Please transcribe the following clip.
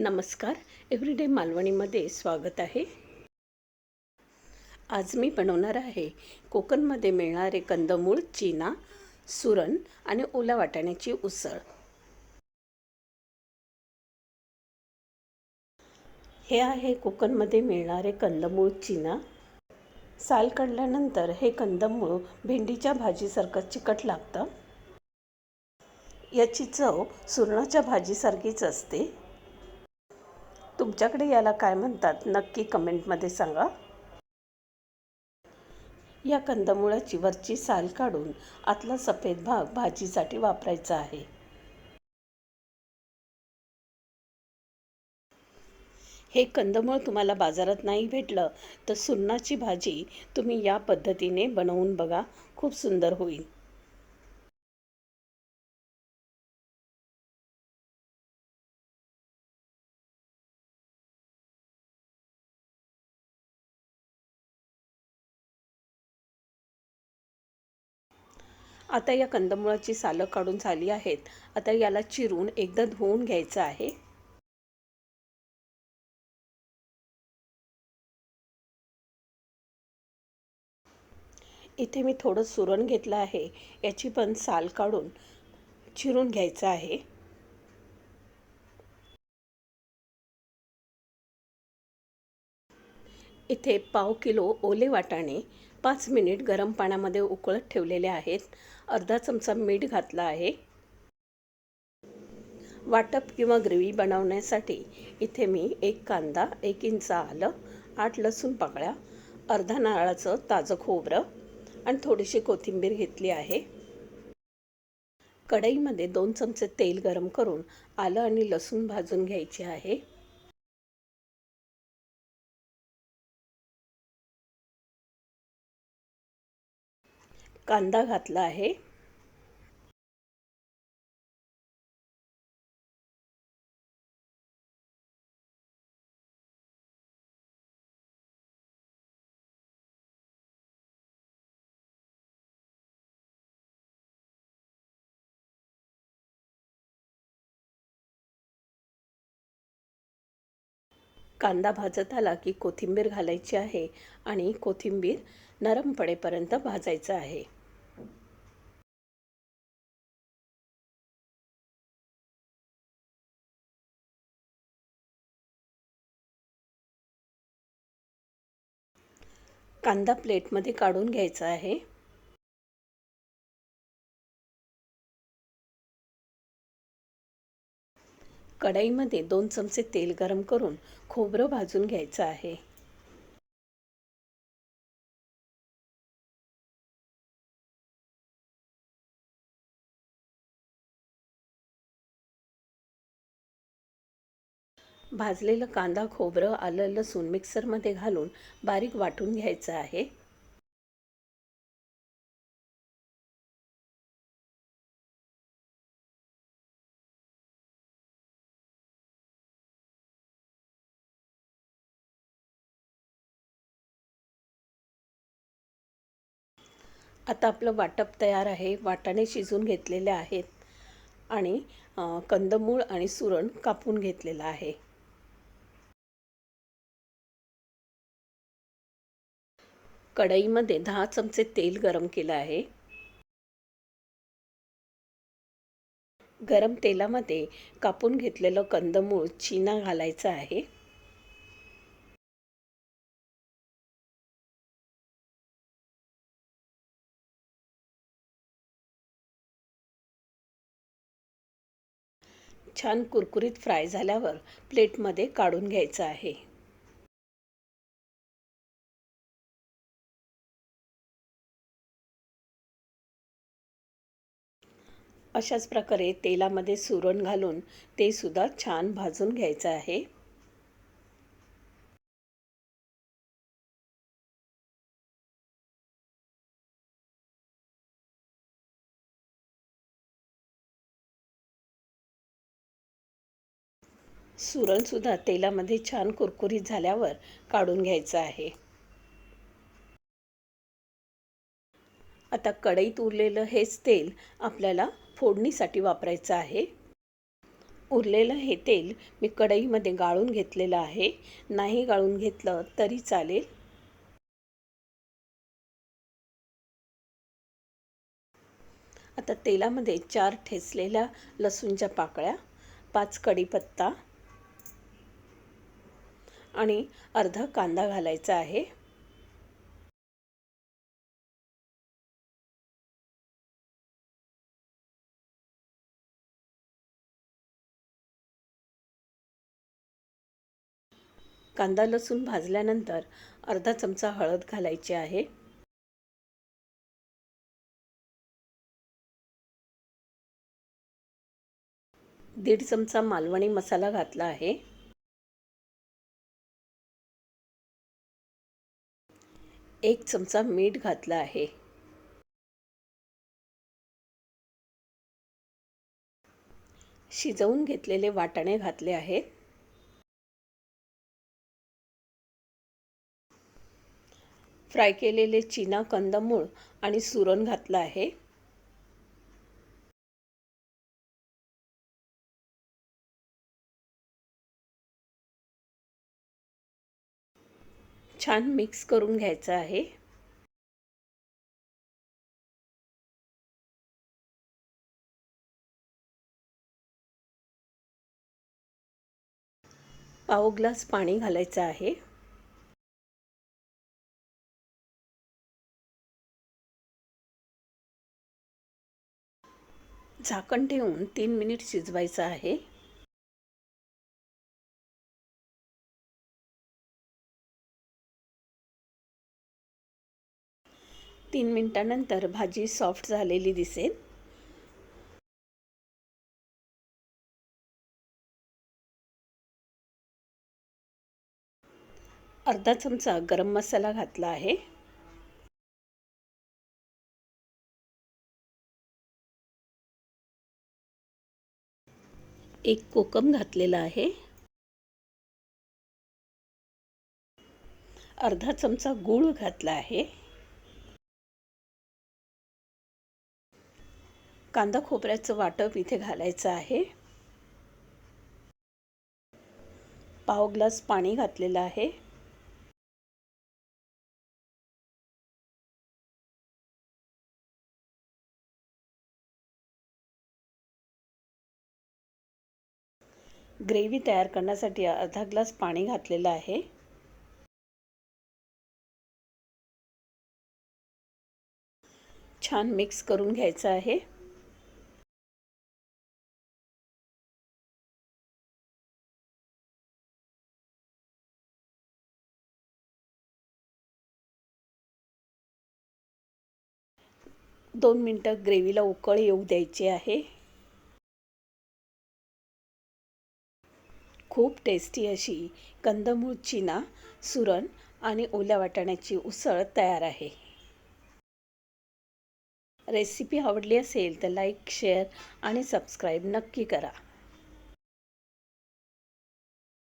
नमस्कार. एव्हरीडे मालवणीमध्ये स्वागत आहे. आज मी बनवणार आहे कोकणमध्ये मिळणारे कंदमूळ चीना सुरण आणि ओला वाटाण्याची उसळ. हे आहे कोकणमध्ये मिळणारे कंदमूळ चीना. साल काढल्यानंतर हे कंदमूळ भेंडीच्या भाजीसारखं चिकट लागतं. याची चव सुरणाच्या भाजीसारखीच असते. तुमच्याकडे याला काय म्हणतात? नक्की कमेंटमध्ये सांगा. या कंदमुळाची वरची साल काढून आतला सफेद भाग भाजीसाठी वापरायचा आहे. हे कंदमुळ तुम्हाला बाजारात नाही भेटलं तर सुरणाची भाजी तुम्ही या पद्धतीने बनवून बघा. खूप सुंदर होईल. आता या कंदमुळाची सालं काढून झाली आहेत. आता याला चिरून एकदा धुवून घ्यायचं आहे. इथे मी थोडं सुरण घेतलं आहे. याची पण साल काढून चिरून घ्यायचं आहे. इथे पाव किलो ओले वाटाणे पाच मिनिट गरम पाण्यामध्ये उकळत ठेवलेले आहेत. अर्धा चमचा मीठ घातला आहे. वाटप किंवा ग्रेव्ही बनवण्यासाठी इथे मी एक कांदा एक इंच आलं आठ लसूण पाकळ्या अर्धा नारळाचं ताजं खोबरं आणि थोडीशी कोथिंबीर घेतली आहे. कढईमध्ये दोन चमचे तेल गरम करून आलं आणि लसूण भाजून घ्यायचे आहे. कांदा घातला आहे. कांदा भाजत आला की कोथिंबीर घालायची आहे आणि कोथिंबीर नरम पडेपर्यंत भाजायचं आहे. कांदा प्लेटमध्ये काढून घ्यायचा आहे. कढईमध्ये दोन चमचे तेल गरम करून खोबरं भाजून घ्यायचं आहे. भाजलेलं कांदा खोबरं आलं लसूण मिक्सरमध्ये घालून बारीक वाटून घ्यायचं आहे. आता आपलं वाटप तयार आहे. वाटाणे शिजून घेतलेले आहेत आणि कंदमूळ आणि सुरण कापून घेतलेलं आहे. कढईमध्ये दहा चमचे तेल गरम केलं आहे. गरम तेलामध्ये कापून घेतलेलं कंदमूळ चिना घालायचं आहे. छान कुरकुरीत फ्राय झाल्यावर प्लेटमध्ये काढून घ्यायचं आहे. अशाच प्रकारे तेलामध्ये सुरण घालून ते सुद्धा छान भाजून घ्यायचं आहे. सुरणसुद्धा तेलामध्ये छान कुरकुरीत झाल्यावर काढून घ्यायचं आहे. आता कढईत उरलेलं हेच तेल आपल्याला फोडणीसाठी वापरायचं आहे. उरलेलं हे तेल मी कढईमध्ये गाळून घेतलेलं आहे. नाही गाळून घेतलं तरी चालेल. आता तेलामध्ये चार ठेचलेल्या लसूणच्या पाकळ्या पाच कढीपत्ता आणि अर्धा कांदा घालायचा आहे. कांदा लसूण भाजल्यानंतर अर्धा चमचा हळद घालायची आहे. दीड चमचा मालवणी मसाला घातला आहे. एक चमचा मीठ घातला आहे. शिजवून घेतलेले वाटाणे घातले आहेत. फ्राय केलेले चिना कंदमूळ आणि सुरण घातलं आहे. छान मिक्स करून घ्यायचं आहे. पाव ग्लास पाणी घालायचं आहे. झाकण ठेवून तीन मिनिट शिजवायचं आहे. तीन मिनटानंतर भाजी सॉफ्ट झालेली दिसेल. अर्धा चमचा गरम मसाला घातला आहे. एक कोकम घातलेला आहे. अर्धा चमचा गूळ घातला आहे. कांदा खोबऱ्याचं वाटप इथे घालायचं आहे. पाव ग्लास पाणी घातलेलं आहे. ग्रेव्ही तयार करण्यासाठी अर्धा ग्लास पाणी घातलेलं आहे. छान मिक्स करून घ्यायचं आहे. दोन मिनटं ग्रेव्हीला उकळ येऊ द्यायची आहे. खूप टेस्टी अशी कंदमूळ चिना सुरण आणि ओल्या वाटाण्याची उसळ तयार आहे. रेसिपी आवडली असेल तर लाईक शेअर आणि सबस्क्राईब नक्की करा.